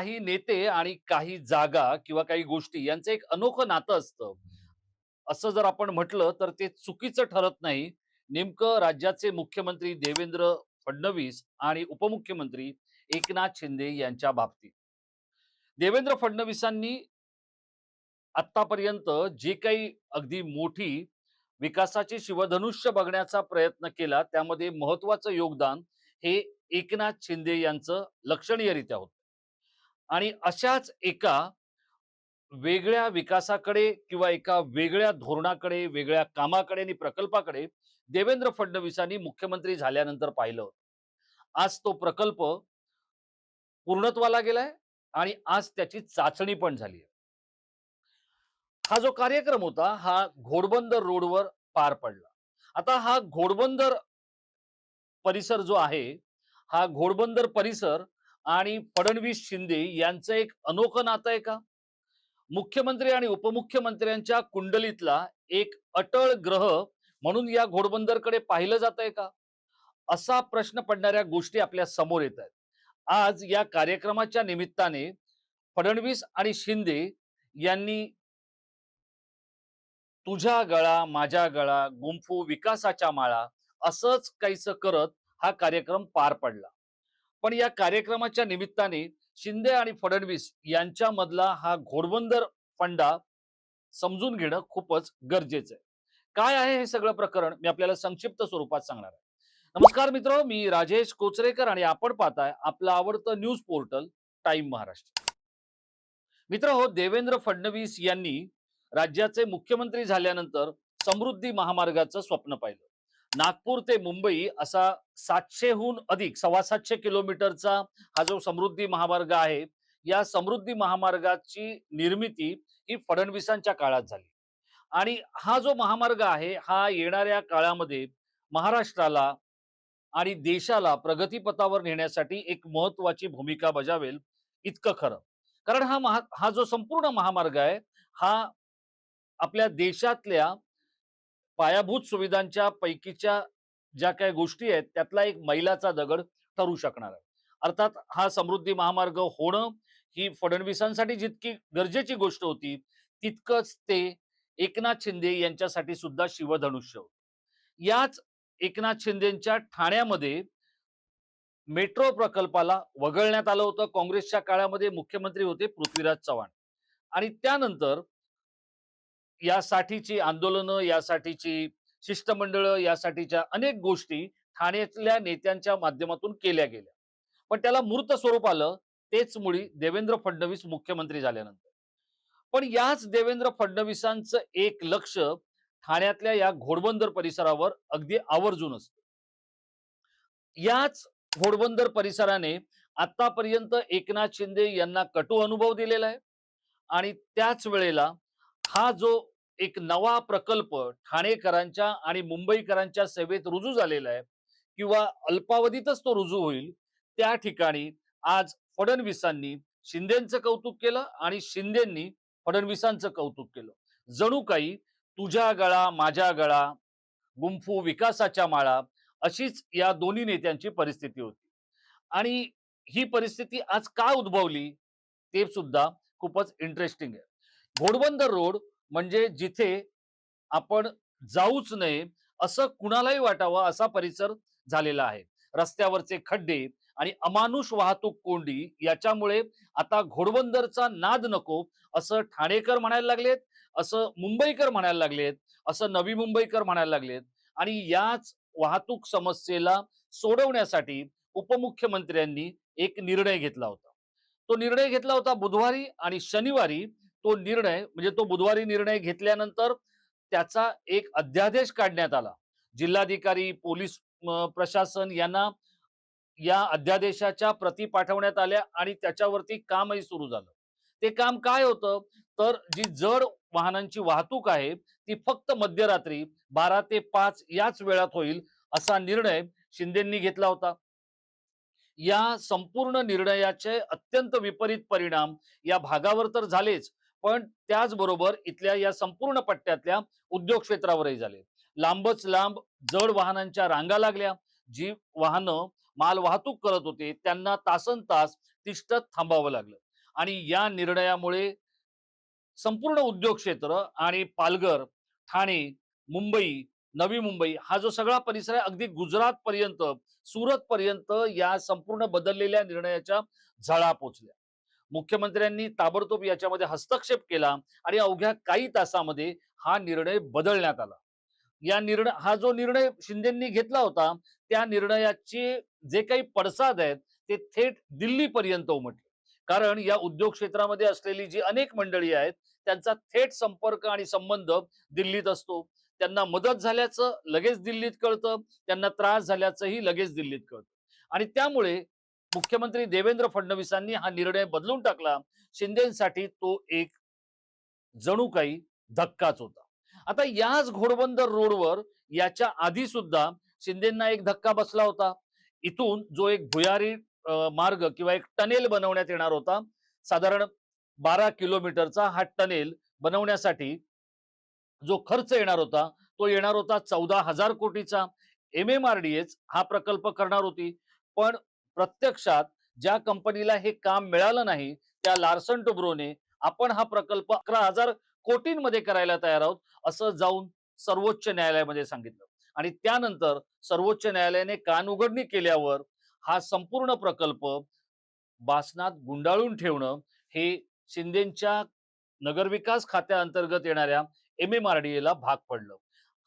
काही नेते आणि काही जागा किंवा काही गोष्टी यांचं एक अनोखं नातं असतं. असं जर आपण म्हटलं तर ते चुकीचं ठरत नाही. नेमकं राज्याचे मुख्यमंत्री देवेंद्र फडणवीस आणि उपमुख्यमंत्री एकनाथ शिंदे यांच्या बाबतीत. देवेंद्र फडणवीसांनी आतापर्यंत जे काही अगदी मोठी विकासाची शिवधनुष्य बघण्याचा प्रयत्न केला त्यामध्ये महत्वाचं योगदान हे एकनाथ शिंदे यांचं लक्षणीयरित्या होतं. आणि अशाच एका वेगळ्या विकासाकडे किंवा एका वेगळ्या धोरणाकडे वेगळ्या कामाकडे आणि प्रकल्पाकडे देवेंद्र फडणवीसांनी मुख्यमंत्री झाल्यानंतर पाहिलं आज तो प्रकल्प पूर्णत्वाला गेलाय आणि आज त्याची चाचणी पण झाली हा जो कार्यक्रम होता हा घोडबंदर रोडवर पार पडला. आता हा घोडबंदर परिसर जो आहे हा घोडबंदर परिसर आणि फडणवीस शिंदे यांचं एक अनोखं नातं आहे का? मुख्यमंत्री आणि उपमुख्यमंत्र्यांच्या कुंडलीतला एक अटळ ग्रह म्हणून या घोडबंदरकडे पाहिलं जात आहे का? असा प्रश्न पडणाऱ्या गोष्टी आपल्यासमोर येत आहेत. आज या कार्यक्रमाच्या निमित्ताने फडणवीस आणि शिंदे यांनी तुझ्या गळा माझ्या गळा गुंफू विकासाच्या माळा असंच काहीसं करत हा कार्यक्रम पार पडला. पण या कार्यक्रमाच्या निमित्ताने शिंदे आणि फडणवीस यांच्यामधला हा घोडबंदर फंडा समजून घेणं खूपच गरजेचं आहे. काय आहे हे सगळं प्रकरण मी आपल्याला संक्षिप्त स्वरूपात सांगणार आहे. नमस्कार मित्र मी राजेश कोचरेकर आणि आपण पाहताय आपलं आवडतं न्यूज पोर्टल टाइम महाराष्ट्र. मित्र हो देवेंद्र फडणवीस यांनी राज्याचे मुख्यमंत्री झाल्यानंतर समृद्धी महामार्गाचं स्वप्न पाहिलं. नागपूर ते मुंबई असा सातशेहून अधिक सव्वा सातशे किलोमीटरचा हा जो समृद्धी महामार्ग आहे या समृद्धी महामार्गाची निर्मिती ही फडणवीसांच्या काळात झाली. आणि हा जो महामार्ग आहे हा येणाऱ्या काळामध्ये महाराष्ट्राला आणि देशाला प्रगतीपथावर नेण्यासाठी एक महत्वाची भूमिका बजावेल इतकं खरं. कारण हा महा हा जो संपूर्ण महामार्ग आहे हा आपल्या देशातल्या पायाभूत सुविधांच्या पैकीच्या ज्या काही गोष्टी आहेत त्यातला एक मैलाचा दगड ठरू शकणार आहे. अर्थात हा समृद्धी महामार्ग होणं ही फडणवीसांसाठी जितकी गरजेची गोष्ट होती तितकंच ते एकनाथ शिंदे यांच्यासाठी सुद्धा शिवधनुष्य होत. याच एकनाथ शिंदेच्या ठाण्यामध्ये मेट्रो प्रकल्पाला वगळण्यात आलं होतं. काँग्रेसच्या काळामध्ये मुख्यमंत्री होते पृथ्वीराज चव्हाण. आणि त्यानंतर यासाठीची आंदोलनं यासाठीची शिष्टमंडळ यासाठीच्या अनेक गोष्टी ठाण्यातल्या नेत्यांच्या माध्यमातून केल्या गेल्या. पण त्याला मूर्त स्वरूप आलं तेच मुळी देवेंद्र फडणवीस मुख्यमंत्री झाल्यानंतर. पण याच देवेंद्र फडणवीसांचं एक लक्ष ठाण्यातल्या या घोडबंदर परिसरावर अगदी आवर्जून असतं. याच घोडबंदर परिसराने आतापर्यंत एकनाथ शिंदे यांना कटू अनुभव दिलेला आहे. आणि त्याच वेळेला हा जो एक नवा प्रकल्प ठाणेकरांच्या आणि मुंबईकरांच्या सेवेत रुजू झालेला आहे किंवा अल्पावधीतच तो रुजू होईल त्या ठिकाणी आज फडणवीसांनी शिंदेचं कौतुक केलं आणि शिंदेंनी फडणवीसांचं कौतुक केलं. जणू काही तुझ्या गळा माझ्या गळा गुंफू विकासाच्या माळा अशीच या दोन्ही नेत्यांची परिस्थिती होती. आणि ही परिस्थिती आज का उद्भवली ते सुद्धा खूपच इंटरेस्टिंग आहे. घोडबंदर रोड म्हणजे जिथे आपण जाऊच नये असं कुणालाही वाटावं असा परिसर झालेला आहे. रस्त्यावरचे खड्डे आणि अमानुष वाहतूक कोंडी याच्यामुळे आता घोडबंदरचा नाद नको असं ठाणेकर म्हणायला लागलेत असं मुंबईकर म्हणायला लागलेत असं नवी मुंबईकर म्हणायला लागलेत आणि याच वाहतूक समस्येला सोडवण्यासाठी उपमुख्यमंत्र्यांनी एक निर्णय घेतला होता. तो निर्णय घेतला होता बुधवारी आणि शनिवारी तो निर्णय म्हणजे तो बुधवारी निर्णय घेतल्यानंतर त्याचा एक अध्यादेश काढण्यात आला. जिल्हाधिकारी पोलीस प्रशासन यांना या अध्यादेशाच्या प्रती पाठवण्यात आल्या आणि त्याच्यावरती कामही सुरू झालं. ते काम काय होतं? तर जी जड वाहनांची वाहतूक आहे ती फक्त मध्यरात्री बारा ते पाच याच वेळात होईल असा निर्णय शिंदेंनी घेतला होता. या संपूर्ण निर्णयाचे अत्यंत विपरीत परिणाम या भागावर तर झालेच पण त्याचबरोबर इथल्या या संपूर्ण पट्ट्यातल्या उद्योग क्षेत्रावरही झाले. लांबच लांब जड वाहनांच्या रांगा लागल्या. जी वाहनं माल वाहतूक करत होते त्यांना तासन तास तिष्ठत थांबावं लागलं. आणि या निर्णयामुळे संपूर्ण उद्योग क्षेत्र आणि पालघर ठाणे मुंबई नवी मुंबई हा जो सगळा परिसर आहे अगदी गुजरात पर्यंत सुरत पर्यंत या संपूर्ण बदललेल्या निर्णयाच्या झळा पोचल्या. मुख्यमंत्र्यांनी ताबडतोब याच्यामध्ये हस्तक्षेप केला आणि अवघ्या काही तासामध्ये हा निर्णय बदलण्यात आला. या निर्णय हा जो निर्णय शिंदेंनी घेतला होता त्या निर्णयाचे जे काही पडसाद आहेत ते थेट दिल्लीपर्यंत उमटले. कारण या उद्योग क्षेत्रामध्ये असलेली जी अनेक मंडळी आहेत त्यांचा थेट संपर्क आणि संबंध दिल्लीत असतो. त्यांना मदत झाल्याचं लगेच दिल्लीत कळतं त्यांना त्रास झाल्याचंही लगेच दिल्लीत कळतं. आणि त्यामुळे मुख्यमंत्री देवेंद्र फडणवीसांनी हा निर्णय बदलून टाकला. शिंदेसाठी तो एक जणू काही धक्काच होता. आता याच घोडबंदर रोडवर याच्या आधी सुद्धा शिंदेना एक धक्का बसला होता. इथून जो एक भुयारी मार्ग किंवा एक टनेल बनवण्यात येणार होता. साधारण बारा किलोमीटरचा हा टनेल बनवण्यासाठी जो खर्च येणार होता तो येणार होता चौदा हजार कोटीचा. M M R D H हा प्रकल्प करणार होती. पण प्रत्यक्षात ज्या कंपनीला हे काम मिळालं नाही त्या लार्सन टुब्रोने आपण हा प्रकल्प अकरा हजार कोटींमध्ये करायला तयार आहोत असं जाऊन सर्वोच्च न्यायालयामध्ये सांगितलं. आणि त्यानंतर सर्वोच्च न्यायालयाने कान उघडणी केल्यावर हा संपूर्ण प्रकल्प बासनात गुंडाळून ठेवणं हे शिंदेच्या नगरविकास खात्याअंतर्गत येणाऱ्या एम एम आर डी एला भाग पडलं.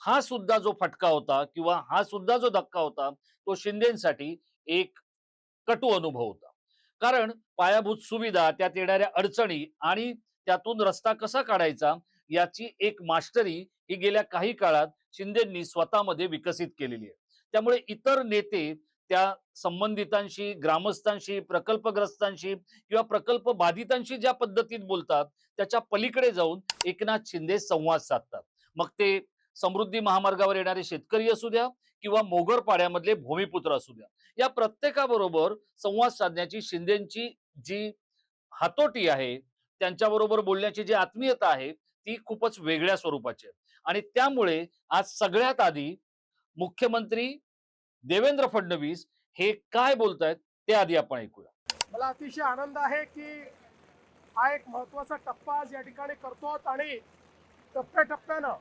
हा सुद्धा जो फटका होता किंवा हा सुद्धा जो धक्का होता तो शिंदेसाठी एक कटू अनुभव होता. कारण पायाभूत सुविधा त्यात येणाऱ्या अडचणी आणि त्यातून रस्ता कसा काढायचा याची एक मास्टरी ही गेल्या काही काळात शिंदेंनी स्वतःमध्ये विकसित केलेली आहे. त्यामुळे इतर नेते त्या संबंधितांशी ग्रामस्थांशी प्रकल्पग्रस्तांशी किंवा प्रकल्प बाधितांशी ज्या पद्धतीत बोलतात त्याच्या पलीकडे जाऊन एकनाथ शिंदे संवाद साधतात. मग ते समृद्धी महामार्गावर येणारे शेतकरी असू द्या किंवा मोगर पाड्यामधले भूमिपुत्र असू द्या. या प्रत्येकाबरोबर संवाद साधण्याची शिंदेची जी हातोटी आहे त्यांच्याबरोबर बोलण्याची जी आत्मीयता आहे ती खूपच वेगळ्या स्वरूपाची आहे. आणि त्यामुळे आज सगळ्यात आधी मुख्यमंत्री देवेंद्र फडणवीस हे काय बोलतायत ते आधी आपण ऐकूया. मला अतिशय आनंद आहे की हा एक महत्त्वाचा टप्पा आज या ठिकाणी करतो आणि टप्प्याटप्प्यानं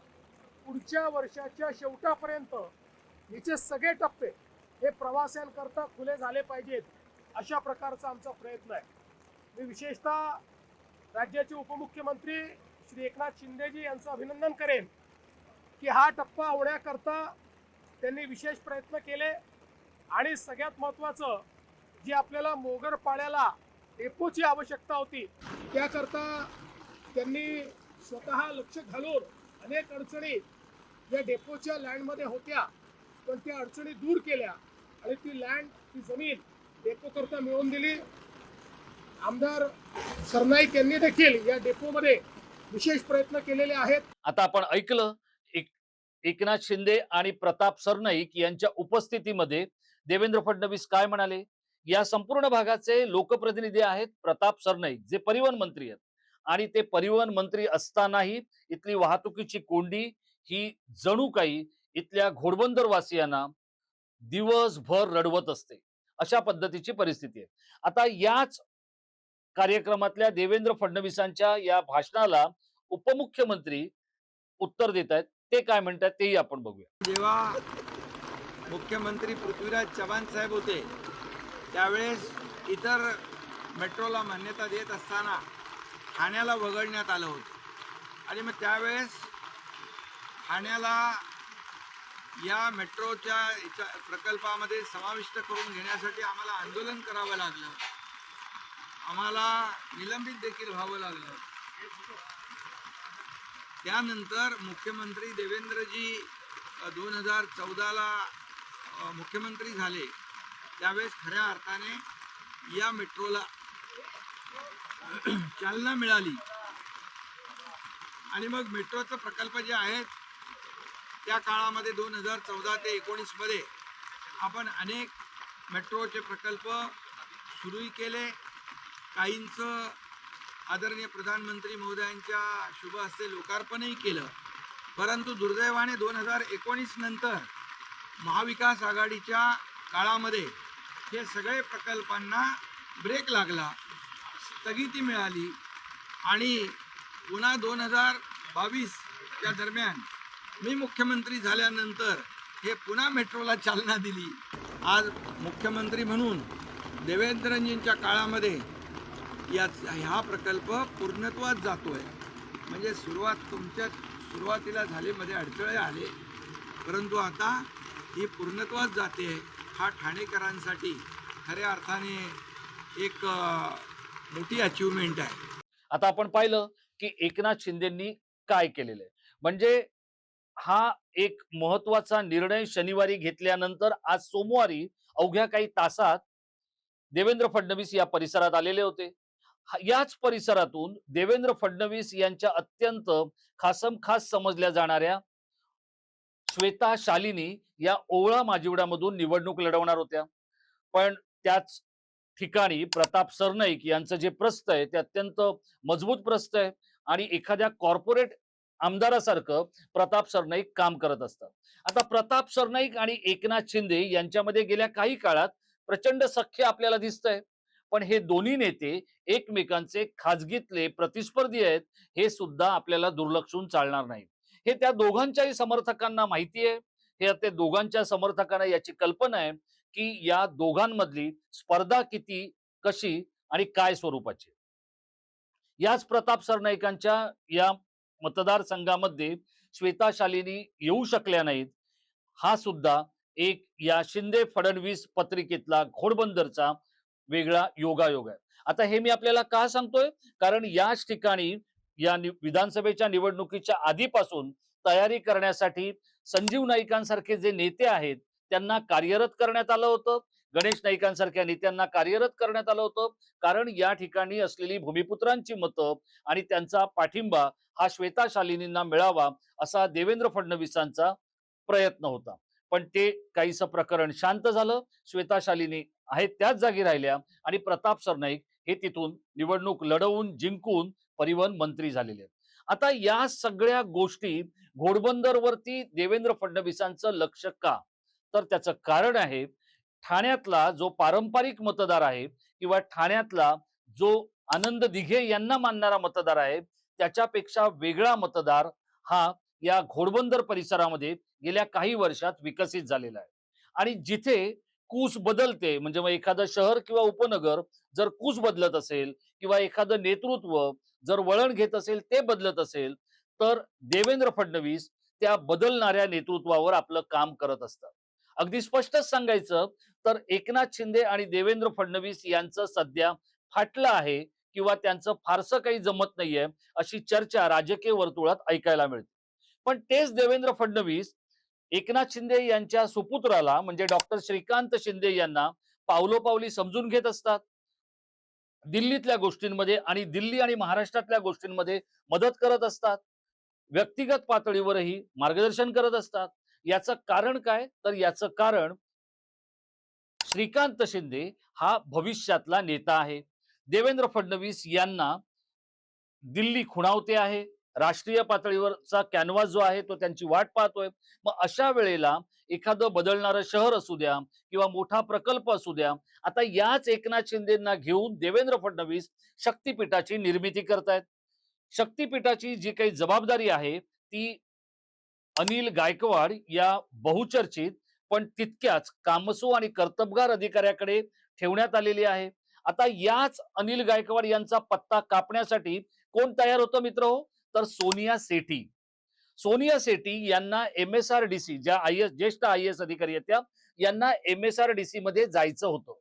पुढच्या वर्षाच्या शेवटापर्यंत हिचे सगळे टप्पे हे प्रवाशांकरता खुले झाले पाहिजेत अशा प्रकारचा आमचा प्रयत्न आहे. मी विशेषतः राज्याचे उपमुख्यमंत्री श्री एकनाथ शिंदेजी यांचं अभिनंदन करेन की हा टप्पा होण्याकरता त्यांनी विशेष प्रयत्न केले आणि सगळ्यात महत्त्वाचं जे आपल्याला मोगर पाड्याला डेपोची आवश्यकता होती त्याकरता त्यांनी स्वतः लक्ष घालून अनेक अडचणी या डेपोच्या लँडमध्ये होत्या पण त्या अडचणी दूर केल्या आणि ती लँड ती जमीन डेपो करता मिळवून दिली. आमदार सरनाईक यांनी देखील या डेपोमध्ये विशेष प्रयत्न केलेले आहेत. आता आपण ऐकलं एक एकनाथ शिंदे आणि प्रताप सरनाईक यांच्या उपस्थितीमध्ये देवेंद्र फडणवीस काय म्हणाले? या संपूर्ण भागाचे लोकप्रतिनिधी आहेत प्रताप सरनाईक जे परिवहन मंत्री आहेत. आणि ते परिवहन मंत्री असतानाही इथली वाहतुकीची कोंडी ही जणू काही इथल्या घोडबंदर वासियांना दिवसभर रडवत असते. अशा पद्धतीची परिस्थिती आहे. आता याच कार्यक्रमातल्या देवेंद्र फडणवीसांच्या या भाषणाला उपमुख्यमंत्री उत्तर देत आहेत. ते काय म्हणतात तेही आपण बघूया. जेव्हा मुख्यमंत्री पृथ्वीराज चव्हाण साहेब होते त्यावेळेस इतर मेट्रोला मान्यता देत असताना ठाण्याला वगळण्यात आलं होतं. आणि मग त्यावेळेस ठाण्याला या मेट्रोच्या याच्या प्रकल्पामध्ये समाविष्ट करून घेण्यासाठी आम्हाला आंदोलन करावं लागलं. आम्हाला निलंबित देखील व्हावं लागलं. त्यानंतर मुख्यमंत्री देवेंद्रजी दोन हजार चौदाला मुख्यमंत्री झाले. त्यावेळेस खऱ्या अर्थाने या मेट्रोला चालना मिळाली. आणि मग मेट्रोचं प्रकल्प जे आहेत त्या काळामध्ये दोन हजार चौदा ते एकोणीसमध्ये आपण अनेक मेट्रोचे प्रकल्प सुरूही केले. काहींचं आदरणीय प्रधानमंत्री महोदयांच्या शुभ हस्ते लोकार्पणही केलं. परंतु दुर्दैवाने दोन हजार एकोणीस नंतर महाविकास आघाडीच्या काळामध्ये हे सगळे प्रकल्पांना ब्रेक लागला. स्थगिती मिळाली आणि पुन्हा दोन हजार बावीसच्या दरम्यान मी मुख्यमंत्री झाल्यानंतर हे पुन्हा मेट्रोला चालना दिली. आज मुख्यमंत्री म्हणून देवेंद्रजींच्या काळामध्ये या ह्या प्रकल्प पूर्णत्वात जातो आहे म्हणजे सुरुवात तुमच्या सुरुवातीला झालेमध्ये अडथळे आले. परंतु आता ही पूर्णत्वात जाते. हा ठाणेकरांसाठी खऱ्या अर्थाने एक मोठी अचिव्हमेंट आहे. आता आपण पाहिलं की एकनाथ शिंदेंनी काय केलेलं आहे? म्हणजे हा एक महत्त्वाचा निर्णय शनिवारी घेतल्यानंतर आज सोमवारी अवघ्या काही तासात देवेंद्र फडणवीस या परिसरात आलेले होते. याच परिसरातून देवेंद्र फडणवीस यांच्या अत्यंत खासम खास समजल्या जाणाऱ्या श्वेता शालिनी या ओवळा माजिवड्यामधून निवडणूक लढवणार होत्या. पण त्याच ठिकाणी प्रताप सरनाईक यांचं जे प्रस्त आहे ते अत्यंत मजबूत प्रस्त आहे आणि एखाद्या कॉर्पोरेट आमदारासारखं प्रताप सरनाईक काम करत असतात. आता प्रताप सरनाईक आणि एकनाथ शिंदे यांच्यामध्ये गेल्या काही काळात प्रचंड सख्य आपल्याला दिसतंय. पण हे दोन्ही नेते एकमेकांचे खाजगीतले प्रतिस्पर्धी आहेत हे सुद्धा आपल्याला दुर्लक्षून चालणार नाही हे त्या दोघांच्याही समर्थकांना माहिती आहे. हे त्या दोघांच्या समर्थकांना याची कल्पना आहे. की या दोघांमधली स्पर्धा किती कशी आणि काय स्वरूपाची? याच प्रताप सरनाईकांच्या या मतदारसंघामध्ये श्वेता शालिनी येऊ शकल्या नाहीत. हा सुद्धा एक या शिंदे फडणवीस पत्रिकेतला घोडबंदरचा वेगळा योगायोग आहे. आता हे मी आपल्याला का सांगतोय? कारण याच ठिकाणी या विधानसभेच्या निवडणुकीच्या आधीपासून तयारी करण्यासाठी संजीव नाईकांसारखे जे नेते आहेत त्यांना कार्यरत करण्यात आलं होतं. गणेश नाईकांसारख्या नेत्यांना कार्यरत करण्यात आलं होतं. कारण या ठिकाणी असलेली भूमिपुत्रांची मतं आणि त्यांचा पाठिंबा हा श्वेता शालिनींना मिळावा असा देवेंद्र फडणवीसांचा प्रयत्न होता. पण ते काहीसं प्रकरण शांत झालं. श्वेता शालिनी आहेत त्याच जागी राहिल्या आणि प्रताप सरनाईक हे तिथून निवडणूक लढवून जिंकून परिवहन मंत्री झालेले आहेत. आता या सगळ्या गोष्टी घोडबंदरवरती देवेंद्र फडणवीसांचं लक्ष का? तर त्याचं कारण आहे ठाण्यातला जो पारंपरिक मतदार आहे किंवा ठाण्यातला जो आनंद दिघे यांना मानणारा मतदार आहे त्याच्यापेक्षा वेगळा मतदार हा या घोडबंदर परिसरामध्ये गेल्या काही वर्षात विकसित झालेला आहे. आणि जिथे कूस बदलते म्हणजे मग एखादं शहर किंवा उपनगर जर कूस बदलत असेल किंवा एखादं नेतृत्व जर वळण घेत असेल ते बदलत असेल तर देवेंद्र फडणवीस त्या बदलणाऱ्या नेतृत्वावर आपलं काम करत असतात. अगदी स्पष्टच सांगायचं तर एकनाथ शिंदे आणि देवेंद्र फडणवीस यांचं सध्या फाटलं आहे किंवा त्यांचं फारसं काही जमत नाहीये अशी चर्चा राजकीय वर्तुळात ऐकायला मिळते. पण तेच देवेंद्र फडणवीस एकनाथ शिंदे यांच्या सुपुत्राला म्हणजे डॉक्टर श्रीकांत शिंदे यांना पावलोपावली समजून घेत असतात. दिल्लीतल्या गोष्टींमध्ये आणि दिल्ली आणि महाराष्ट्रातल्या गोष्टींमध्ये मदत करत असतात. व्यक्तिगत पातळीवरही मार्गदर्शन करत असतात. याचं कारण काय? तर याचं कारण श्रीकांत शिंदे हा भविष्यातला नेता आहे. देवेंद्र फडणवीस यांना दिल्ली खुणावते आहे. राष्ट्रीय पातळीवरचा कॅनव्हास जो आहे तो त्यांची वाट पाहतोय. मग अशा वेळेला एखादं बदलणारं शहर असू द्या किंवा मोठा प्रकल्प असू द्या आता याच एकनाथ शिंदेना घेऊन देवेंद्र फडणवीस शक्तीपीठाची निर्मिती करतायत. शक्तीपीठाची जी काही जबाबदारी आहे ती अनिल गायकवाड या बहुचर्चित पण तितक्याच कामसू आणि कर्तबगार अधिकाऱ्याकडे ठेवण्यात आलेली आहे. आता याच अनिल गायकवाड यांचा पत्ता कापण्यासाठी कोण तयार होतं मित्र हो? तर सोनिया सेठी. सोनिया सेठी यांना M S R D C ज्या आय एस ज्येष्ठ आय एस अधिकारी आहेत त्या यांना M S R D C मध्ये जायचं होतं.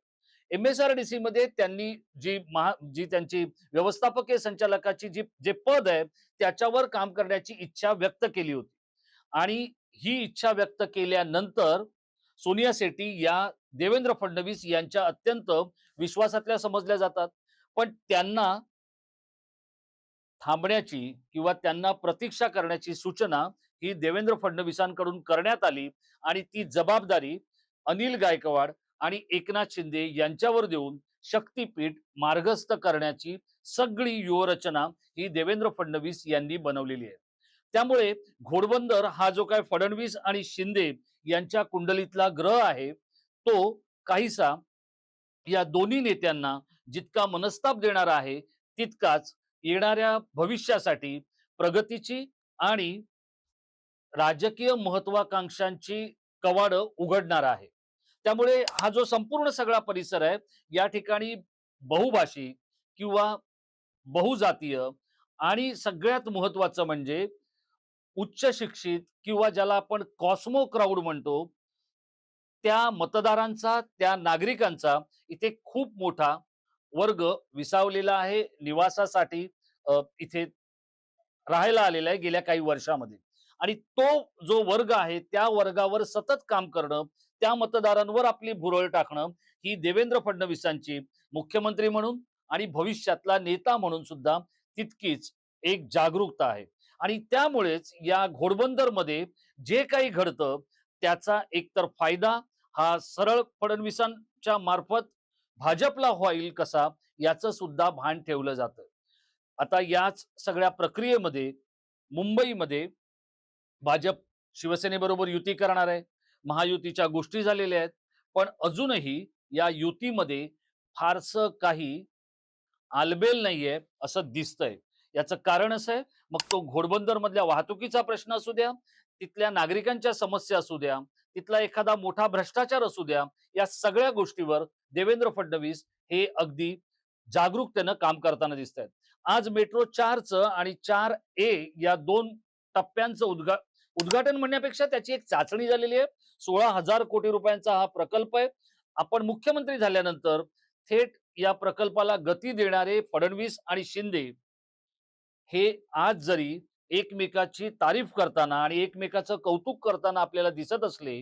M S R D C मध्ये त्यांनी जी महा जी त्यांची व्यवस्थापकीय संचालकाची जी जे पद आहे त्याच्यावर काम करण्याची इच्छा व्यक्त केली होती. आणि ही इच्छा व्यक्त केल्यानंतर सोनिया शेट्टी या देवेंद्र फडणवीस यांच्या अत्यंत विश्वासातल्या समजल्या जातात. पण त्यांना थांबण्याची किंवा त्यांना प्रतीक्षा करण्याची सूचना ही देवेंद्र फडणवीसांकडून करण्यात आली आणि ती जबाबदारी अनिल गायकवाड आणि एकनाथ शिंदे यांच्यावर देऊन शक्तीपीठ मार्गस्थ करण्याची सगळी व्यूहरचना ही देवेंद्र फडणवीस यांनी बनवलेली आहे. त्यामुळे घोडबंदर हा जो काय फडणवीस आणि शिंदे यांच्या कुंडलीतला ग्रह आहे तो काहीसा या दोन्ही नेत्यांना जितका मनस्ताप देणारा आहे तितकाच येणाऱ्या भविष्यासाठी प्रगतीची आणि राजकीय महत्वाकांक्षांची कवाड उघडणार आहे. त्यामुळे हा जो संपूर्ण सगळा परिसर आहे या ठिकाणी बहुभाषी किंवा बहुजातीय आणि सगळ्यात महत्वाचं म्हणजे उच्च शिक्षित किंवा ज्याला आपण कॉस्मो क्राऊड म्हणतो त्या मतदारांचा त्या नागरिकांचा इथे खूप मोठा वर्ग विसावलेला आहे निवासासाठी इथे राहायला आलेला आहे गेल्या काही वर्षामध्ये. आणि तो जो वर्ग आहे त्या वर्गावर सतत काम करणं त्या मतदारांवर आपली भुरळ टाकणं ही देवेंद्र फडणवीसांची मुख्यमंत्री म्हणून आणि भविष्यातला नेता म्हणून सुद्धा तितकीच एक जागरूकता आहे. आणि त्यामुळेच या घोडबंदरमध्ये जे काही घडतं त्याचा एकतर फायदा हा सरळ फडणवीसांच्या मार्फत भाजपला होईल कसा याचं सुद्धा भान ठेवलं जातं. आता याच सगळ्या प्रक्रियेमध्ये मुंबईमध्ये भाजप शिवसेनेबरोबर युती करणार आहे. महायुतीच्या गोष्टी झालेल्या आहेत. पण अजूनही या युतीमध्ये फारसं काही आलबेल नाहीये असं दिसतंय. याचं कारण असं आहे. मग तो घोडबंदर मधल्या वाहतुकीचा प्रश्न असू द्या तिथल्या नागरिकांच्या समस्या असू द्या तिथला एखादा मोठा भ्रष्टाचार असू द्या या सगळ्या गोष्टीवर देवेंद्र फडणवीस हे अगदी जागरूकतेनं काम करताना दिसत आहेत आज मेट्रो चारचं आणि चार ए या दोन टप्प्यांचं उद्घा उद्घाटन म्हणण्यापेक्षा त्याची एक चाचणी झालेली आहे. सोळा हजार कोटी रुपयांचा हा प्रकल्प आहे. आपण मुख्यमंत्री झाल्यानंतर थेट या प्रकल्पाला गती देणारे फडणवीस आणि शिंदे हे आज जरी एकमेकाची तारीफ करताना आणि एकमेकाचं कौतुक करताना आपल्याला दिसत असले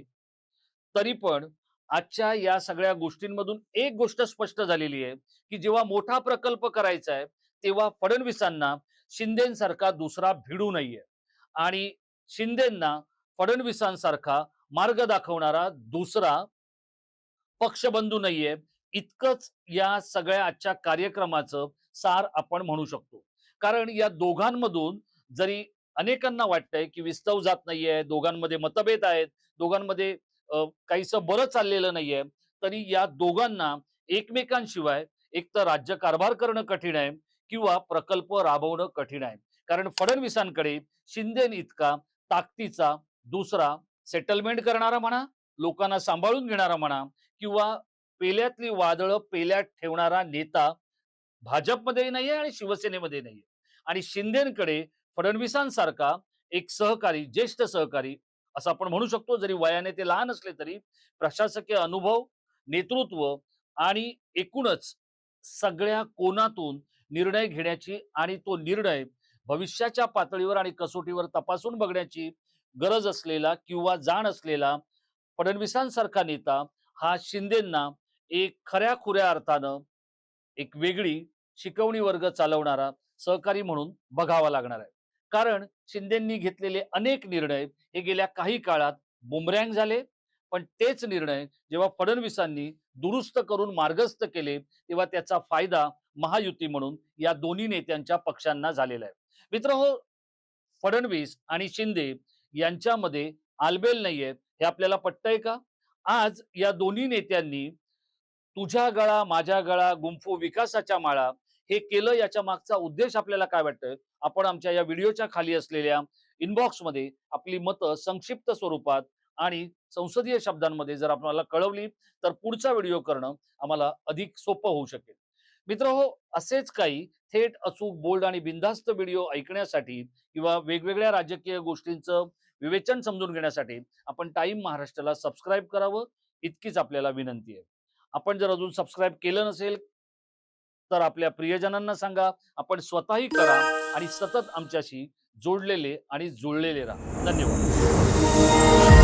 तरी पण आजच्या या सगळ्या गोष्टींमधून एक गोष्ट स्पष्ट झालेली आहे की जेव्हा मोठा प्रकल्प करायचा आहे तेव्हा फडणवीसांना शिंदेसारखा दुसरा भिडू नाहीये. आणि शिंदेना फडणवीसांसारखा मार्ग दाखवणारा दुसरा पक्षबंधू नाहीये इतकंच या सगळ्या आजच्या कार्यक्रमाचं सार आपण म्हणू शकतो. कारण या दोघांमधून जरी अनेकांना वाटतंय की विस्तव जात नाहीये दोघांमध्ये मतभेद आहेत दोघांमध्ये काहीस काहीसं बरं चाललेलं नाहीये तरी या दोघांना एकमेकांशिवाय एक तर राज्य कारभार करणं कठीण आहे किंवा प्रकल्प राबवणं कठीण आहे. कारण फडणवीसांकडे शिंदे इतका ताकदीचा दुसरा सेटलमेंट करणारा म्हणा लोकांना सांभाळून घेणारा म्हणा किंवा पेल्यातली वादळं पेल्यात ठेवणारा नेता भाजपमध्येही नाहीये आणि शिवसेनेमध्ये नाहीये. आणि शिंदेकडे फडणवीसांसारखा एक सहकारी ज्येष्ठ सहकारी असं आपण म्हणू शकतो जरी वयाने ते लहान असले तरी प्रशासकीय अनुभव नेतृत्व आणि एकूणच सगळ्या कोनातून निर्णय घेण्याची आणि तो निर्णय भविष्याच्या पातळीवर आणि कसोटीवर तपासून बघण्याची गरज असलेला किंवा जाण असलेला फडणवीसांसारखा नेता हा शिंदेंना एक खऱ्या खुऱ्या अर्थानं एक वेगळी शिकवणी वर्ग चालवणारा सहकारी म्हणून बघावा लागणार आहे. कारण शिंदेंनी घेतलेले अनेक निर्णय हे गेल्या काही काळात बुमरँग झाले. पण तेच निर्णय जेव्हा फडणवीसांनी दुरुस्त करून मार्गस्थ केले तेव्हा त्याचा फायदा महायुती म्हणून या दोन्ही नेत्यांच्या पक्षांना झालेला आहे. मित्र हो फडणवीस आणि शिंदे यांच्यामध्ये आलबेल नाहीये हे आपल्याला पटतंय का? आज या दोन्ही नेत्यांनी तुझ्या गळा माझ्या गळा गुंफू विकासाच्या माळा हे केलं याच्या मागचा उद्देश आपल्याला काय वाटतंय? आपण आमच्या या व्हिडिओच्या खाली असलेल्या इनबॉक्समध्ये आपली मतं संक्षिप्त स्वरूपात आणि संसदीय शब्दांमध्ये जर आपल्याला कळवली तर पुढचा व्हिडिओ करणं आम्हाला अधिक सोपं होऊ शकेल. मित्र हो असेच काही थेट अचूक बोल्ड आणि बिनधास्त व्हिडिओ ऐकण्यासाठी किंवा वेगवेगळ्या राजकीय गोष्टींचं विवेचन समजून घेण्यासाठी आपण टाइम महाराष्ट्राला सबस्क्राईब करावं इतकीच आपल्याला विनंती आहे. आपण जर अजून सबस्क्राईब केलं नसेल तर आपल्या प्रियजनांना सांगा आपण स्वतःही करा आणि सतत आमच्याशी जोडलेले आणि जुळलेले राहा. धन्यवाद.